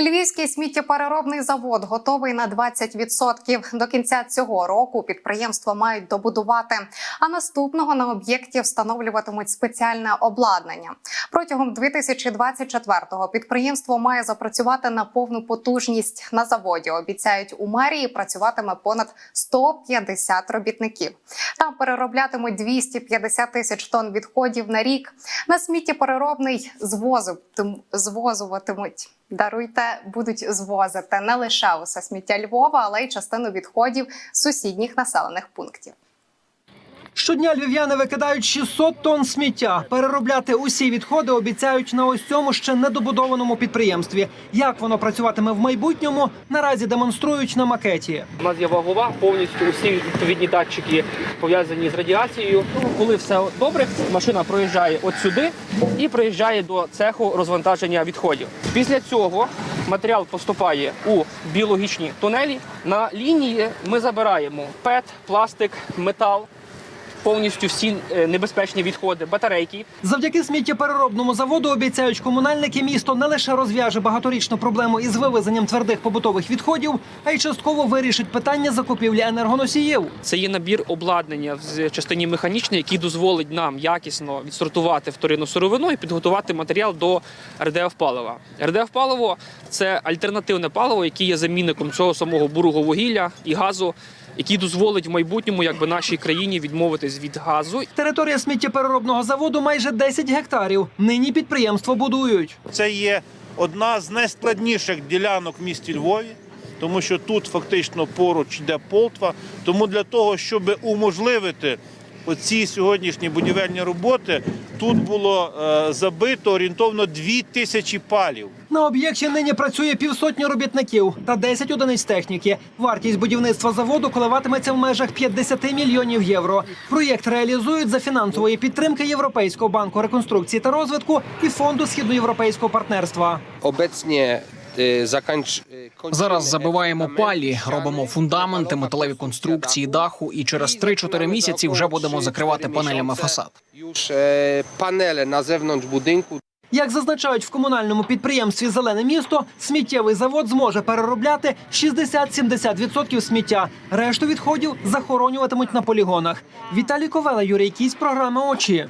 Львівський сміттєпереробний завод готовий на 20%. До кінця цього року підприємство мають добудувати. А наступного на об'єкті встановлюватимуть спеціальне обладнання. Протягом 2024-го підприємство має запрацювати на повну потужність. На заводі обіцяють у мерії працюватиме понад 150 робітників. Там перероблятимуть 250 тисяч тонн відходів на рік. На сміттєпереробний звозуватимуть. Даруйте, будуть звозити не лише усе сміття Львова, але й частину відходів сусідніх населених пунктів. Щодня львів'яни викидають 600 тонн сміття. Переробляти усі відходи обіцяють на ось цьому ще недобудованому підприємстві. Як воно працюватиме в майбутньому, наразі демонструють на макеті. У нас є вагова, повністю усі відповідні датчики пов'язані з радіацією. Коли все добре, машина проїжджає от сюди і приїжджає до цеху розвантаження відходів. Після цього матеріал поступає у біологічні тунелі. На лінії ми забираємо ПЕТ, пластик, метал. Повністю всі е, небезпечні відходи, батарейки. Завдяки сміттєпереробному заводу обіцяють комунальники місто не лише розв'яже багаторічну проблему із вивезенням твердих побутових відходів, а й частково вирішить питання закупівлі енергоносіїв. Це є набір обладнання в частині механічної, який дозволить нам якісно відсортувати вторинну сировину і підготувати матеріал до РДФ палива. РДФ паливо це альтернативне паливо, яке є замінником цього самого бурого вугілля і газу, який дозволить в майбутньому якби нашій країні відмовитись від газу Територія сміттєпереробного заводу майже 10 гектарів. Нині підприємство будують. Це є одна з найскладніших ділянок в місті Львові, тому що тут фактично поруч йде Полтва. Тому для того, щоб уможливити оці сьогоднішні будівельні роботи, тут було е, забито орієнтовно 2 тисячі палів. На об'єкті нині працює півсотні робітників та 10 одиниць техніки. Вартість будівництва заводу коливатиметься в межах 50 мільйонів євро. Проєкт реалізують за фінансової підтримки Європейського банку реконструкції та розвитку і фонду східноєвропейського партнерства. Obecnie Зараз забиваємо палі, робимо фундаменти, металеві конструкції даху, і через I 3-4 місяці вже будемо закривати панелями фасад. Panele na zewnątrz budynku Як зазначають в комунальному підприємстві Зелене місто, сміттєвий завод зможе переробляти 60-70% сміття. Решту відходів захоронюватимуть на полігонах. Віталій Ковела, Юрій Кісь, програма очі.